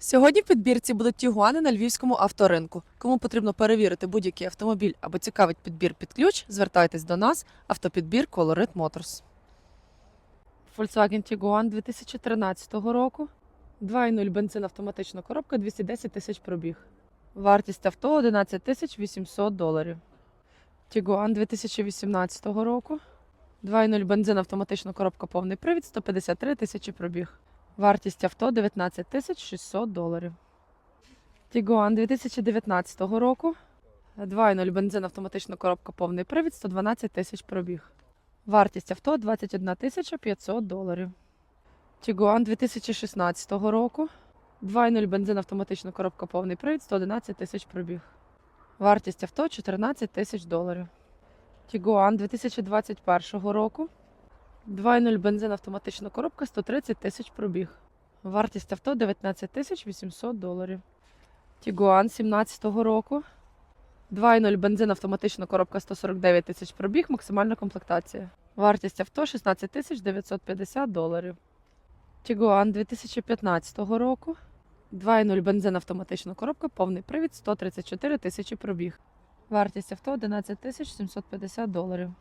Сьогодні в підбірці будуть тігуани на львівському авторинку. Кому потрібно перевірити будь-який автомобіль або цікавить підбір під ключ, звертайтесь до нас. Автопідбір Colorit Motors. Volkswagen Tiguan 2013 року. 2.0 бензин автоматична коробка 210 тисяч пробіг. Вартість авто 11 тисяч 800 доларів. Tiguan 2018 року. 2.0 бензин автоматична коробка повний привід 153 тисячі пробіг. Вартість авто 19 тисяч 600 доларів. Тігуан 2019 року. 2.0 бензин автоматична коробка повний привід 112 тисяч пробіг. Вартість авто 21 тисяча 500 доларів. Тігуан 2016 року. 2.0 бензин автоматична коробка повний привід 111 тисяч пробіг. Вартість авто 14 тисяч доларів. Тігуан 2021 року. 2.0 бензин автоматична коробка 130 тисяч пробіг. Вартість авто 19 тисяч 800 доларів. Тігуан 17 року. 2.0 бензин автоматична коробка 149 тисяч пробіг, максимальна комплектація. Вартість авто 16 тисяч 950 доларів. Тігуан 2015 року. 2.0 бензин автоматична коробка, повний привід 134 тисячі пробіг. Вартість авто 11 тисяч 750 доларів.